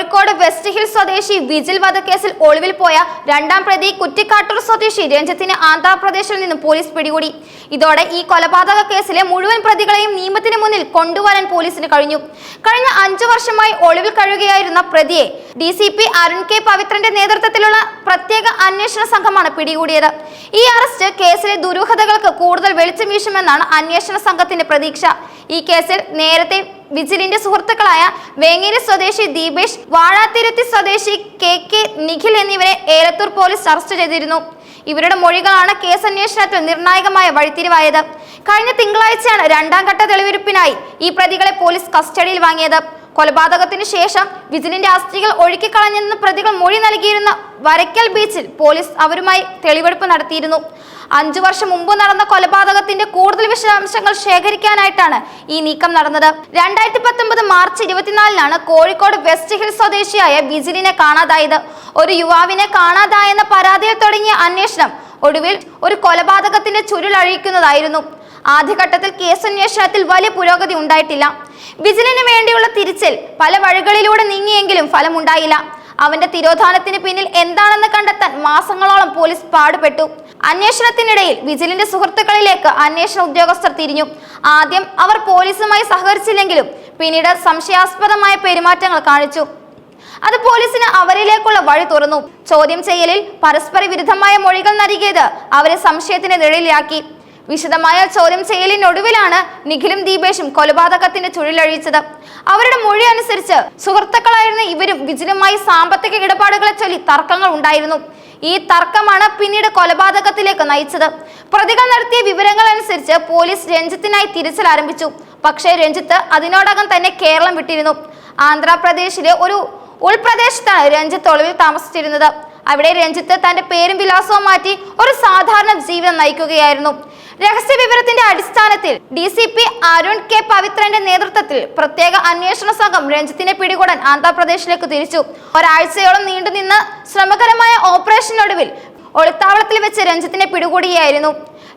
Kozhikode west Hill സ്വദേശി വിജിൽ വധക്കേസിൽ ഒളിവിൽ പോയ രണ്ടാം പ്രതി കുറ്റിക്കാട്ടൂർ സ്വദേശി രഞ്ജിത്തിനെ ആന്ധ്രാപ്രദേശിൽ നിന്ന് പോലീസ് പിടികൂടി. ഇതോടെ ഈ കൊലപാതക കേസിലെ മുഴുവൻ പ്രതികളെയും നിയമത്തിന് മുന്നിൽ കൊണ്ടുവരാൻ പോലീസിന് കഴിഞ്ഞു. കഴിഞ്ഞ അഞ്ചു വർഷമായി ഒളിവിൽ കഴിയുകയായിരുന്ന പ്രതിയെ D C P Arun K പവിത്രന്റെ നേതൃത്വത്തിലുള്ള പ്രത്യേക അന്വേഷണ സംഘമാണ് പിടികൂടിയത്. ഈ അറസ്റ്റ് കേസിലെ ദുരൂഹതകൾക്ക് കൂടുതൽ വെളിച്ചം വീശുമെന്നാണ് അന്വേഷണ സംഘത്തിന്റെ പ്രതീക്ഷ. ഈ കേസിൽ നേരത്തെ വിജിലിന്റെ സുഹൃത്തുക്കളായ വേങ്ങേരി സ്വദേശി ദീപേഷ് വാഴാത്തിരുത്തി സ്വദേശി കെ കെ നിഖിൽ എന്നിവരെ ഏലത്തൂർ പോലീസ് അറസ്റ്റ് ചെയ്തിരുന്നു. ഇവരുടെ മൊഴികളാണ് കേസ് അന്വേഷണത്തിൽ നിർണായകമായ വഴിത്തിരിവായത്. കഴിഞ്ഞ തിങ്കളാഴ്ചയാണ് രണ്ടാം ഘട്ട തെളിവെടുപ്പിനായി ഈ പ്രതികളെ പോലീസ് കസ്റ്റഡിയിൽ വാങ്ങിയത്. കൊലപാതകത്തിന് ശേഷം വിജിലിന്റെ അസ്ഥികൾ ഒഴുക്കിക്കളഞ്ഞെന്ന് പ്രതികൾ മൊഴി നൽകിയിരുന്ന വരയ്ക്കൽ ബീച്ചിൽ പോലീസ് അവരുമായി തെളിവെടുപ്പ് നടത്തിയിരുന്നു. അഞ്ചു വർഷം മുമ്പ് നടന്ന കൊലപാതകത്തിന്റെ കൂടുതൽ വിശദാംശങ്ങൾ ശേഖരിക്കാനായിട്ടാണ് ഈ നീക്കം നടന്നത്. രണ്ടായിരത്തി പത്തൊമ്പത് മാർച്ച് ഇരുപത്തിനാലിനാണ് കോഴിക്കോട് വെസ്റ്റ് ഹിൽ സ്വദേശിയായ ബിജിലിനെ കാണാതായത്. ഒരു യുവാവിനെ കാണാതായെന്ന പരാതിയിൽ തുടങ്ങിയ അന്വേഷണം ഒടുവിൽ ഒരു കൊലപാതകത്തിന്റെ ചുരുളഴിക്കുന്നതായിരുന്നു ആദ്യഘട്ടത്തിൽ കേസന്വേഷണത്തിൽ വലിയ പുരോഗതി ഉണ്ടായിട്ടില്ല. വിജിലിന് വേണ്ടിയുള്ള തിരിച്ചിൽ പല വഴികളിലൂടെ നീങ്ങിയെങ്കിലും ഫലമുണ്ടായില്ല. അവന്റെ തിരോധാനത്തിന് പിന്നിൽ എന്താണെന്ന് കണ്ടെത്താൻ മാസങ്ങളോളം പോലീസ് പാടുപെട്ടു. അന്വേഷണത്തിനിടയിൽ വിജിലിന്റെ സുഹൃത്തുക്കളിലേക്ക് അന്വേഷണ ഉദ്യോഗസ്ഥർ തിരിഞ്ഞു. ആദ്യം അവർ പോലീസുമായി സഹകരിച്ചില്ലെങ്കിലും പിന്നീട് സംശയാസ്പദമായ പെരുമാറ്റങ്ങൾ കാണിച്ചു. അത് പോലീസിന് അവരിലേക്കുള്ള വഴി തുറന്നു. ചോദ്യം ചെയ്യലിൽ പരസ്പര വിരുദ്ധമായ മൊഴികൾ നൽകിയത് അവരെ സംശയത്തിന്റെ നിഴലിലാക്കി. വിശദമായ ചോദ്യം ചെയ്യലിനൊടുവിലാണ് നിഖിലും ദീപേഷും കൊലപാതകത്തിന്റെ ചുഴലഴിച്ചത്. അവരുടെ മൊഴി അനുസരിച്ച് സുഹൃത്തുക്കളായിരുന്ന ഇവരും വിജിലുമായി സാമ്പത്തിക ഇടപാടുകളെ ചൊല്ലി തർക്കങ്ങൾ ഉണ്ടായിരുന്നു. ഈ തർക്കമാണ് പിന്നീട് കൊലപാതകത്തിലേക്ക് നയിച്ചത്. പ്രതികൾ നടത്തിയ വിവരങ്ങൾ അനുസരിച്ച് പോലീസ് രഞ്ജിത്തിനായി തിരച്ചിൽ ആരംഭിച്ചു. പക്ഷേ രഞ്ജിത്ത് അതിനോടകം തന്നെ കേരളം വിട്ടിരുന്നു. ആന്ധ്രാപ്രദേശിലെ ഒരു ഉൾപ്രദേശത്താണ് രഞ്ജിത്ത് ഒളിവിൽ താമസിച്ചിരുന്നത്. അവിടെ രഞ്ജിത്ത് തന്റെ പേരും വിലാസവും മാറ്റി ഒരു സാധാരണ ജീവിതം നയിക്കുകയായിരുന്നു. രഹസ്യ വിവരത്തിന്റെ അടിസ്ഥാനത്തിൽ D C P Arun K പവിത്രന്റെ നേതൃത്വത്തിൽ പ്രത്യേക അന്വേഷണ സംഘം രഞ്ജിത്തിനെ പിടികൂടാൻ ആന്ധ്രാപ്രദേശിലേക്ക് തിരിച്ചു. ഒരാഴ്ചയോളം നീണ്ടുനിന്ന ശ്രമകരമായ ഓപ്പറേഷനൊടുവിൽ ഒളിത്താവളത്തിൽ വെച്ച് രഞ്ജിത്തിനെ പിടികൂടിയായിരുന്നു.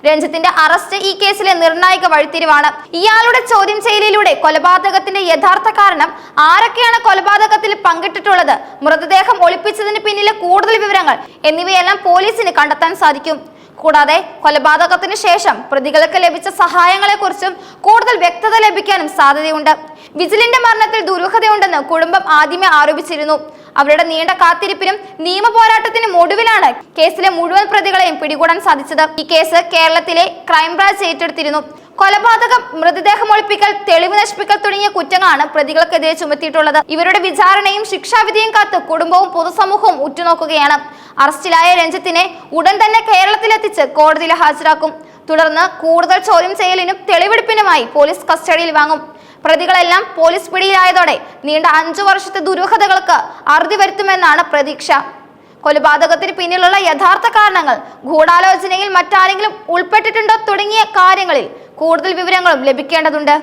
രഞ്ജിത്തിന്റെ അറസ്റ്റ് ഈ കേസിലെ നിർണായക വഴിത്തിരിവാണ്. ഇയാളുടെ ചോദ്യം ചെയ്യലിലൂടെ കൊലപാതകത്തിന്റെ യഥാർത്ഥ കാരണം ആരൊക്കെയാണ് കൊലപാതകത്തിൽ പങ്കിട്ടിട്ടുള്ളത് മൃതദേഹം ഒളിപ്പിച്ചതിന് പിന്നിലെ കൂടുതൽ വിവരങ്ങൾ എന്നിവയെല്ലാം പോലീസിന് കണ്ടെത്താൻ സാധിക്കും. കൂടാതെ കൊലപാതകത്തിന് ശേഷം പ്രതികൾക്ക് ലഭിച്ച സഹായങ്ങളെക്കുറിച്ചും കൂടുതൽ വ്യക്തത ലഭിക്കാനും സാധ്യതയുണ്ട്. വിജിലിന്റെ മരണത്തിൽ ദുരൂഹതയുണ്ടെന്ന് കുടുംബം ആദ്യമേ ആരോപിച്ചിരുന്നു. അവരുടെ നീണ്ട കാത്തിരിപ്പിനും നിയമ പോരാട്ടത്തിനും ഒടുവിലാണ് കേസിലെ മുഴുവൻ പ്രതികളെയും പിടികൂടാൻ സാധിച്ചത്. ഈ കേസ് കേരളത്തിലെ ക്രൈംബ്രാഞ്ച് ഏറ്റെടുത്തിരുന്നു. കൊലപാതകം മൃതദേഹം ഒളിപ്പിക്കൽ തെളിവ് നശിപ്പിക്കൽ തുടങ്ങിയ കുറ്റങ്ങളാണ് പ്രതികൾക്കെതിരെ ചുമത്തിയിട്ടുള്ളത്. ഇവരുടെ വിചാരണയും ശിക്ഷാവിധിയും കാത്ത് കുടുംബവും പൊതുസമൂഹവും ഉറ്റുനോക്കുകയാണ്. അറസ്റ്റിലായ രഞ്ജിത്തിനെ ഉടൻ തന്നെ കേരളത്തിലെത്തിച്ച് കോടതിയിൽ ഹാജരാക്കും. തുടർന്ന് കൂടുതൽ ചോദ്യം ചെയ്യലിനും തെളിവെടുപ്പിനുമായി പോലീസ് കസ്റ്റഡിയിൽ വാങ്ങും. പ്രതികളെല്ലാം പോലീസ് പിടിയിലായതോടെ നീണ്ട അഞ്ചു വർഷത്തെ ദുരൂഹതകൾക്ക് അറുതി വരുത്തുമെന്നാണ് പ്രതീക്ഷ. കൊലപാതകത്തിന് പിന്നിലുള്ള യഥാർത്ഥ കാരണങ്ങൾ ഗൂഢാലോചനയിൽ മറ്റാരെങ്കിലും ഉൾപ്പെട്ടിട്ടുണ്ടോ തുടങ്ങിയ കാര്യങ്ങളിൽ കൂടുതൽ വിവരങ്ങളും ലഭിക്കേണ്ടതുണ്ട്.